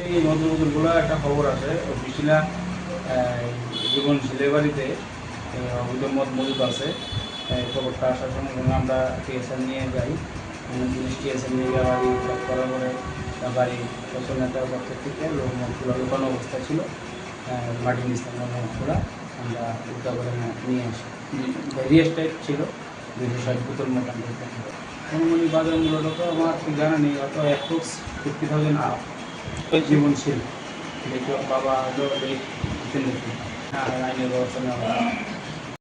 এই নতুন নতুন বলে একটা খবর আছে বিশিলা জীবন ছেলের বাড়িতে অবৈধ মদ মজুদ আছে খবরটা আসার সঙ্গে আমরা টিএসএন নিয়ে যাই পুলিশ টিএসএন নিয়ে গিয়ে বাড়ি check করার পরে বাড়ি ফসল নেতার পক্ষ থেকে লোক লুকানো অবস্থা ছিল। মাটির নিস্তার মদগুলো আমরা করে নিয়ে আসি। ভেরিয়াস টাইপ ছিল দুশো ষাট বোতল মোটামুটি অনুমানিক বাজার মূল্যটা তো আমার ঠিক জানা নেই অত অ্যাপ্রক্স ফিফটি থাউজেন্ড আপ। জীবনশীল। দেখো বাবা হলো এই হ্যাঁ আইনের ব্যবস্থা নেওয়া